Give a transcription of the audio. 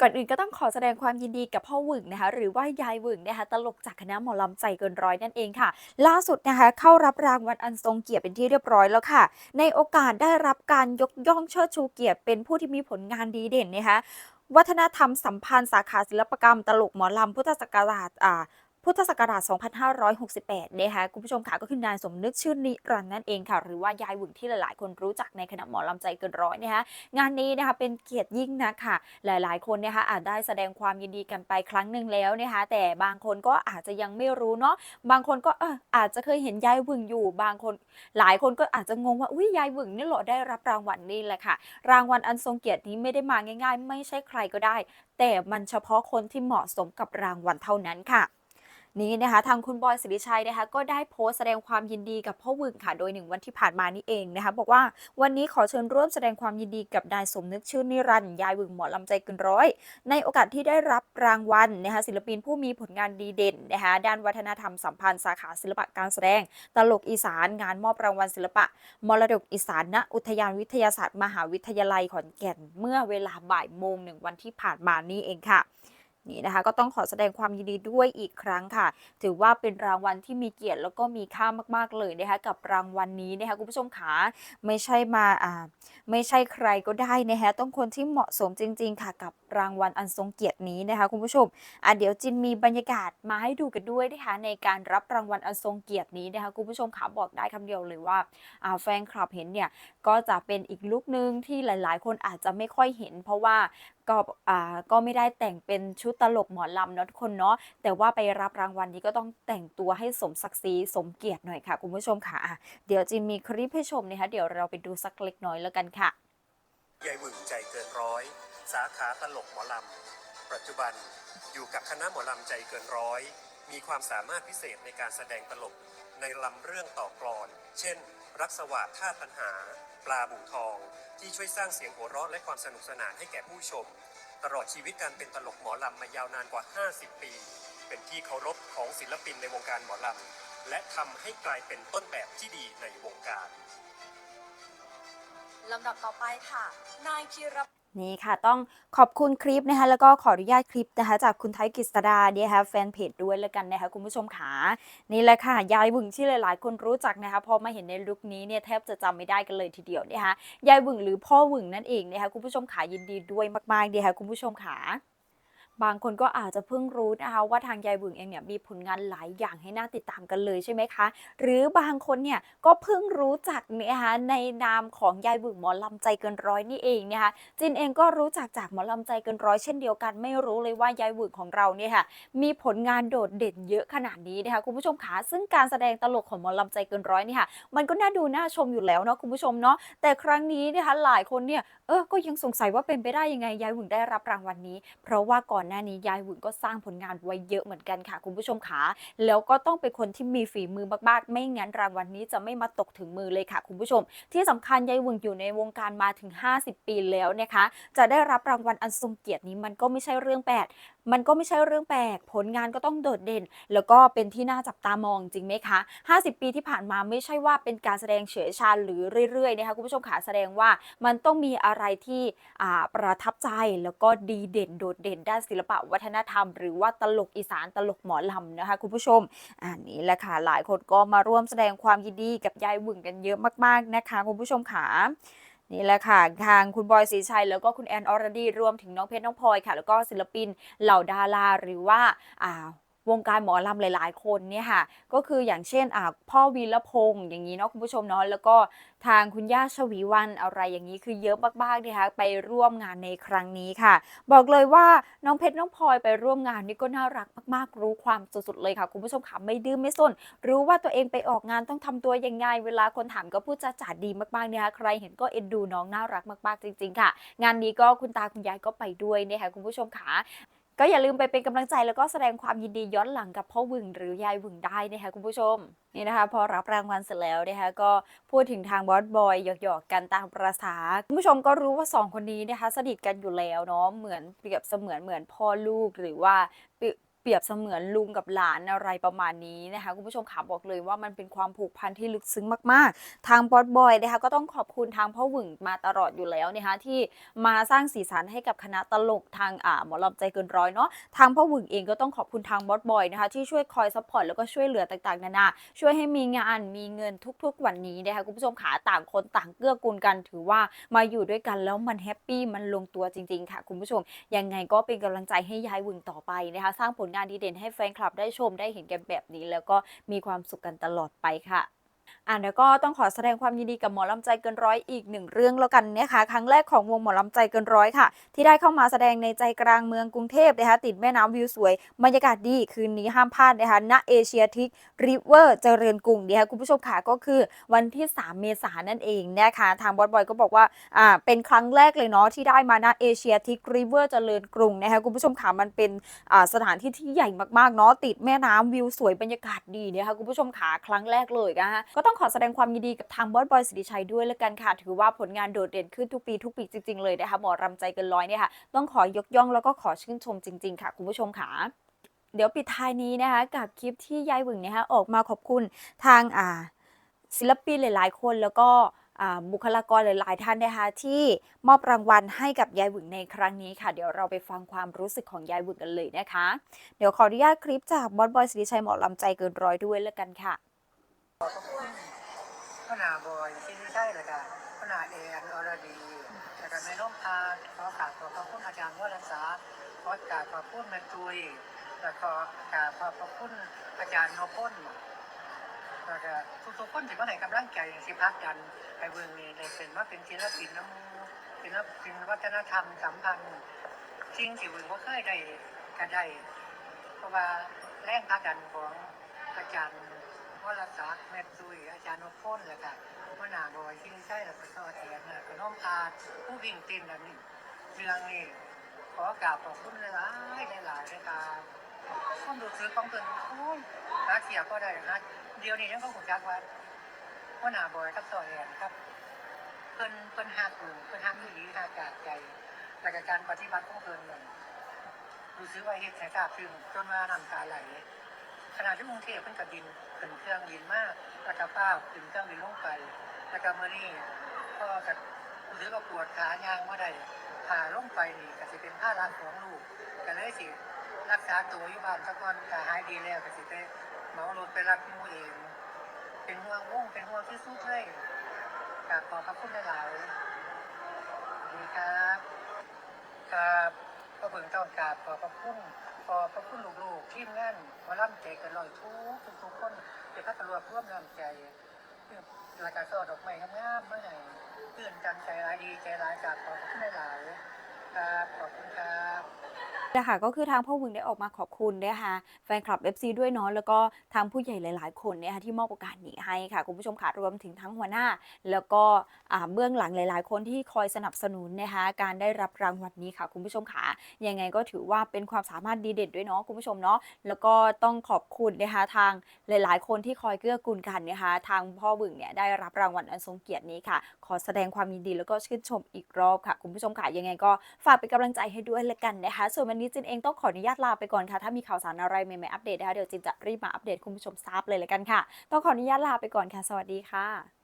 ก่อนอื่นก็ต้องขอแสดงความยินดีกับพ่อหวึงนะคะ หรือว่ายายหวึงนะคะตลกจากคณะหมอลำใจเกินร้อยนั่นเองค่ะ ล่าสุดนะคะ เข้ารับรางวัลอันทรงเกียรติเป็นที่เรียบร้อยแล้วค่ะ ในโอกาสได้รับการยกย่องเชิดชูเกียรติเป็นผู้ที่มีผลงานดีเด่นนะคะวัฒนธรรมสัมพันธ์สาขาศิลปกรรมตลกหมอลำพุทธศักราชอ่า พุทธศักราช 2568 นะคะคุณผู้ชมค่ะก็คือนายสมนึกชื่นนิรันต์นั่นเองค่ะ หรือว่ายายหวึงที่หลายๆ คนรู้จักในคณะหมอลำใจเกินร้อยนะคะงานนี้นะคะเป็นเกียรติยิ่งนะค่ะหลายๆ คนนะคะอาจได้แสดงความยินดีกันไปครั้งหนึ่งแล้วนะคะแต่บางคนก็อาจจะยังไม่รู้เนาะบางคนก็เอออาจจะเคยเห็นยายหวึงอยู่ บางคนหลายคนก็อาจจะงงว่าอุ้ยยายหวึงนี่หรอได้รับรางวัลนี่แหละค่ะ รางวัลอันทรงเกียรตินี้ไม่ได้มาง่าย ๆ ไม่ใช่ใครก็ได้ แต่มันเฉพาะคนที่เหมาะสมกับรางวัลเท่านั้นค่ะ นี้นะคะทางคุณบอยสิริชัยนะคะก็ได้โพสต์แสดงความยินดีกับพ่อวึงค่ะโดยหนึ่งวันที่ผ่านมานี่เองนะคะบอกว่าวันนี้ขอเชิญร่วมแสดงความยินดีกับนายสมนึกชื่นนิรันด์ยายวึงหมอลำใจเกินร้อย ในโอกาสที่ได้รับรางวัลนะคะศิลปินผู้มีผลงานดีเด่นนะคะด้านวัฒนธรรมสัมพันธ์สาขาศิลปะการแสดง ตลกอีสานงานมอบรางวัลศิลปะ มรดกอีสานณอุทยานวิทยาศาสตร์ มหาวิทยาลัยขอนแก่น เมื่อเวลาบ่ายโมงหนึ่งวันที่ผ่านมานี่เองค่ะ นี่นะคะ ก็ต้องขอแสดงความยินดีด้วยอีกครั้งค่ะ ถือว่าเป็นรางวัลที่มีเกียรติแล้วก็มีค่ามากๆเลยนะคะกับรางวัลนี้นะคะคุณผู้ชมขาไม่ใช่มาอ่าไม่ใช่ใครก็ได้นะคะต้องคนที่เหมาะสมจริง ๆ ค่ะกับรางวัลอันทรงเกียรตินี้นะคะคุณผู้ชมอะเดี๋ยวจินมีบรรยากาศมาให้ดูกันด้วยนะคะในการรับรางวัลอันทรงเกียรตินี้นะคะคุณผู้ชมขาบอกได้คำเดียวเลยว่าอ่าแฟนคลับเห็นเนี่ยก็จะเป็นอีกลุคนึงที่หลาย ๆ คนอาจจะไม่ค่อยเห็น เพราะว่า ก็อ่าก็ไม่ได้แต่งเป็นชุดตลกหมอลำเนาะทุกคนเนาะแต่ว่าไปรับรางวัลนี้ก็ต้องแต่งตัวให้สมศักดิ์ศรีสมเกียรติหน่อยค่ะ คุณผู้ชมค่ะ เดี๋ยวจินมีคลิปให้ชมนะคะเดี๋ยวเราไปดูสักเล็กน้อยแล้วกันค่ะยายหวึงใจเกินร้อย สาขาตลกหมอลำ ปัจจุบันอยู่กับคณะหมอลำใจเกินร้อย มีความสามารถพิเศษในการแสดงตลกในลำเรื่องต่อกลอน เช่น รักสวัสดท่าตัญหา ปลาบุกทอง ที่ช่วยสร้างเสียงหัวเราะและความสนุกสนานให้แก่ผู้ชม ตลอดชีวิตการเป็นตลกหมอลำมายาวนานกว่า 50 ปี เป็นที่เคารพของศิลปินในวงการหมอลำและทำให้กลายเป็นต้นแบบที่ดีในวงการลำดับต่อไปค่ะ นายพีร นี่ค่ะ ต้องขอบคุณคลิปนะคะแล้วก็ขออนุญาตคลิปนะคะ จากคุณไทยกฤษดาเนี่ยค่ะแฟนเพจด้วยแล้วกันนะคะคุณผู้ชมขานี่แหละค่ะ ยายบึงที่หลาย ๆ คนรู้จักนะคะพอมาเห็นในลุคนี้เนี่ยแทบจะจำไม่ได้กันเลยทีเดียวนะคะยายบึงหรือพ่อบึงนั่นเองนะคะคุณผู้ชมขายินดีด้วยมากๆดีค่ะคุณผู้ชมขา บางคนก็อาจจะเพิ่งรู้นะคะว่าทางยายบึงเองเนี่ยมีผลงานหลายอย่างให้น่าติดตามกันเลยใช่ไหมคะ หรือบางคนเนี่ยก็เพิ่งรู้จักนะคะในนามของยายบึงหมอลำใจเกินร้อยนี่เองนะคะจินเองก็รู้จักจากหมอลำใจเกินร้อยเช่นเดียวกัน ไม่รู้เลยว่ายายหวึงของเราเนี่ยค่ะมีผลงานโดดเด่นเยอะขนาดนี้นะคะคุณผู้ชมขาซึ่งการแสดงตลกของหมอลำใจเกินร้อยนี่ค่ะมันก็น่าดูน่าชมอยู่แล้วเนาะคุณผู้ชมเนาะแต่ครั้งนี้นะคะหลายคนเนี่ยเออก็ยังสงสัยว่าเป็นไปได้ยังไงยายหวึงได้รับรางวัลนี้ เพราะว่าก่อนหน้านี้ยายหวึงก็สร้างผลงานไว้เยอะเหมือนกันค่ะคุณผู้ชมขาแล้วก็ต้องเป็นคนที่มีฝีมือมากๆ ไม่งั้นรางวัลนี้จะไม่มาตกถึงมือเลยค่ะคุณผู้ชม ที่สำคัญยายหวึงอยู่ในวงการมาถึง 50 ปีแล้วนะคะ จะได้รับรางวัลอันทรงเกียรตินี้มันก็ไม่ใช่เรื่องแปลกมันก็ไม่ใช่เรื่องแปลก ผลงานก็ต้องโดดเด่น แล้วก็เป็นที่น่าจับตามองจริงไหมคะ 50 ปีที่ผ่านมาไม่ใช่ว่าเป็นการแสดงเฉยชาหรือเรื่อยๆนะคะคุณผู้ชมขาแสดงว่ามันต้องมีอะไรที่ประทับใจแล้วก็ดีเด่นโดดเด่นด้านศิลปะวัฒนธรรม หรือว่าตลกอีสานตลกหมอลำนะคะคุณผู้ชมอันนี้แหละค่ะหลายคนก็มาร่วมแสดงความยินดีกับยายหวึงกันเยอะมากๆนะคะคุณผู้ชมขานี่แหละค่ะ ทางคุณบอยศรีชัย แล้วก็คุณแอนอรดี รวมถึงน้องเพชรน้องพลอยค่ะ แล้วก็ศิลปินเหล่าดาราหรือว่าอ่า วงการหมอลำหลาย ๆ คนเนี่ยค่ะก็คืออย่างเช่นพ่อวีรพงษ์อย่างนี้เนาะคุณผู้ชมเนาะแล้วก็ทางคุณย่าชวีวันอะไรอย่างนี้คือเยอะมากๆนะคะไปร่วมงานในครั้งนี้ค่ะ บอกเลยว่าน้องเพชรน้องพลอยไปร่วมงานนี่ก็น่ารักมากๆ รู้ความสุดๆเลยค่ะ คุณผู้ชมค่ะไม่ดื้อไม่สนรู้ว่าตัวเองไปออกงานต้องทำตัวยังไงเวลาคนถามก็พูดจาจ๋าดีมากๆนะคะใครเห็นก็เอ็นดูน้องน่ารักมากๆจริง ๆ ค่ะ งานนี้ก็คุณตาคุณยายก็ไปด้วยนะคะคุณผู้ชมค่ะ ก็อย่าลืมไปเป็นกำลังใจแล้วก็แสดงความยินดีย้อนหลังกับพ่อวึงหรือยายวึงได้นะคะคุณผู้ชมนี่นะคะ พอรับรางวัลเสร็จแล้วนะคะก็พูดถึงทางบอสบอยหยอกๆกันตามประษาคุณผู้ชมก็รู้ว่าสองคนนี้นะคะสนิทกันอยู่แล้วเนาะเหมือนเปรียบเสมือนเหมือนพ่อลูกหรือว่า ปรียเปรียบเสมือนลุงกับหลานอะไรประมาณนี้นะคะคุณผู้ชมขาบอกเลยว่ามันเป็นความผูกพันที่ลึกซึ้งมาก ๆ ทางบอสบอยนะคะก็ต้องขอบคุณทางพ่อหวึงมาตลอดอยู่แล้วนะคะที่มาสร้างสีสันให้กับคณะตลกทางอ่าหมอลำใจเกินร้อยเนาะทางพ่อหวึงเองก็ต้องขอบคุณทางบอสบอยนะคะที่ช่วยคอยซัพพอร์ตแล้วก็ช่วยเหลือต่างๆนานาช่วยให้มีงานมีเงินทุก ๆ วันนี้นะคะคุณผู้ชมขาต่างคนต่างเกื้อกูลกันถือว่ามาอยู่ด้วยกันแล้วมันแฮปปี้มันลงตัวจริง ๆ ค่ะ คุณผู้ชมยังไงก็เป็นกำลังใจให้ยายหวึงต่อไปนะคะสร้างผลงานดีเด่นให้แฟนคลับได้ชมได้เห็นกันแบบนี้ แล้วก็มีความสุขกันตลอดไปค่ะ อะแล้วก็ต้องขอแสดงความยินดีกับหมอลำใจเกินร้อยอีกหนึ่งเรื่องแล้วกันนะคะครั้งแรกของวงหมอลำใจเกินร้อยค่ะ ที่ได้เข้ามาแสดงในใจกลางเมืองกรุงเทพนะคะติดแม่น้ำวิวสวยบรรยากาศดีคืนนี้ห้ามพลาดนะคะณเอเชียทิกริเวอร์เจริญกรุงนะคะคุณผู้ชมค่ะก็คือวันที่ 3 เมษายนนั่นเองนะคะทางบอสบอยก็บอกว่าอ่าเป็นครั้งแรกเลยเนาะที่ได้มาณเอเชียทิกริเวอร์เจริญกรุงนะคะคุณผู้ชมค่ะมันเป็นอ่าสถานที่ที่ใหญ่มากๆเนาะติดแม่น้ำวิวสวยบรรยากาศดีนะคะคุณผู้ชมขาครั้งแรกเลยนะคะก็ต้องขอแสดงความยินดีกับทางบอสบอยสิริชัยด้วยแล้วกันค่ะ ถือว่าผลงานโดดเด่นขึ้นทุกปีทุกปีจริง ๆ เลยนะคะหมอรำใจเกินร้อยเนี่ยค่ะ ต้องขอยกย่องแล้วก็ขอชื่นชมจริง ๆ ค่ะ คุณผู้ชมค่ะเดี๋ยวปิดท้ายนี้นะคะกับคลิปที่ยายหวึงนะคะออกมาขอบคุณทางอ่าศิลปินหลาย ๆ คนแล้วก็บุคลากรหลาย ๆ ท่านนะคะที่มอบรางวัลให้กับยายหวึงในครั้งนี้ค่ะ เดี๋ยวเราไปฟังความรู้สึกของยายหวึงกันเลยนะคะ เดี๋ยวขออนุญาตคลิปจากบอสบอยสิริชัยหมอลำใจเกินร้อยด้วยแล้วกันค่ะ พนาบอยที่ไม่ใช่เลยค่ะพนาเอนอรดีแล้วก็แม่น้องพาขอกราบขอขอบคุณอาจารย์วรักษาขอกราบขอบคุณแม่ตุยแล้วก็กราบขอบคุณอาจารย์นพลแล้วก็ทุกๆคนที่มาให้กำลังใจสิพักกันไปเบืองนี้ในเป็นว่าเป็นศิลปินน้ำมูศิลปินวัฒนธรรมสัมพันธ์สิ่งที่เบืองก็เคยได้กันได้เพราะว่าแรงผลักดันของอาจารย์ วรศักดิ์แม่ตุยอาจารย์นพพลแล้วก็พระนาบอยที่ใช่แล้วก็ซอแอนน่ะก็น้องอาผู้วิ่งเต้นอันนี้เรื่องนี้ขอกราบขอบคุณหลายๆหลายๆเลยค่ะความรู้สึกของเพิ่นโอ้ยรักเสียก็ได้นะเดี๋ยวนี้ยังก็หูจักว่าพระนาบอยกับซอแอนครับเพิ่นเพิ่นฮักอยู่เพิ่นฮักอยู่ดีฮักจากใจแล้วก็การปฏิบัติของเพิ่นนั่นรู้สึกว่าเฮ็ดให้ทราบซึ้งจนว่าน้ำตาไหล ขณะที่กรุงเทพเพิ่นก็บินขึ้นเครื่องบินมากแล้วก็ป้าวขึ้นเครื่องบินลงไปแล้วก็มื้อนี้ก็ก็รู้สึกว่าปวดขายางบ่ได้พาลงไปนี่ก็สิเป็นภาระของลูกก็เลยสิรักษาตัวอยู่บ้านซะก่อนถ้าหายดีแล้วก็สิไปเหมารถไปรับมูเอง เป็นห่วงวงเป็นห่วงที่สุดเลยกราบขอพระคุณหลายดีครับครับก็เบิ่งต้องกราบขอพระคุณ ขอบพระคุณลูกๆทีมงานมาล่ำใจกันลอยทุกทุกคนเดี๋ยวพักรวบร่วมนำใจรายการสอดดอกไม้งามๆมาให้ตื่นจันใจร้ายดีใจร้ายจาบขอบคุณหลายๆครับขอบคุณครับ นะคะก็คือทางพ่อหวึงได้ออกมาขอบคุณนะคะแฟนคลับ FC ด้วยเนาะแล้วก็ทางผู้ใหญ่หลาย ๆ คนนะคะที่มอบโอกาสนี้ให้ค่ะคุณผู้ชมค่ะรวมถึงทั้งหัวหน้า แล้วก็เบื้องหลังหลาย ๆ คนที่คอยสนับสนุนนะคะการได้รับรางวัลนี้ค่ะ คุณผู้ชมค่ะยังไงก็ถือว่าเป็นความสามารถดีเด่นด้วยเนาะคุณผู้ชมเนาะแล้วก็ต้องขอบคุณนะคะทางหลาย ๆ คนที่คอยเกื้อกูลกันนะคะทางพ่อหวึงเนี่ยได้รับรางวัลอันทรงเกียรตินี้ค่ะ ขอแสดงความยินดีแล้วก็ชื่นชมอีกรอบค่ะ คุณผู้ชมค่ะยังไงก็ฝากเป็นกำลังใจให้ด้วยละกันนะคะส่วนวันนี้นี้จินเองต้องขออนุญาตลาไปก่อนค่ะ ถ้ามีข่าวสารอะไรใหม่ๆอัปเดตนะคะเดี๋ยวจินจะรีบมาอัปเดตคุณผู้ชมทราบเลยละกันค่ะ ต้องขออนุญาตลาไปก่อนค่ะ สวัสดีค่ะ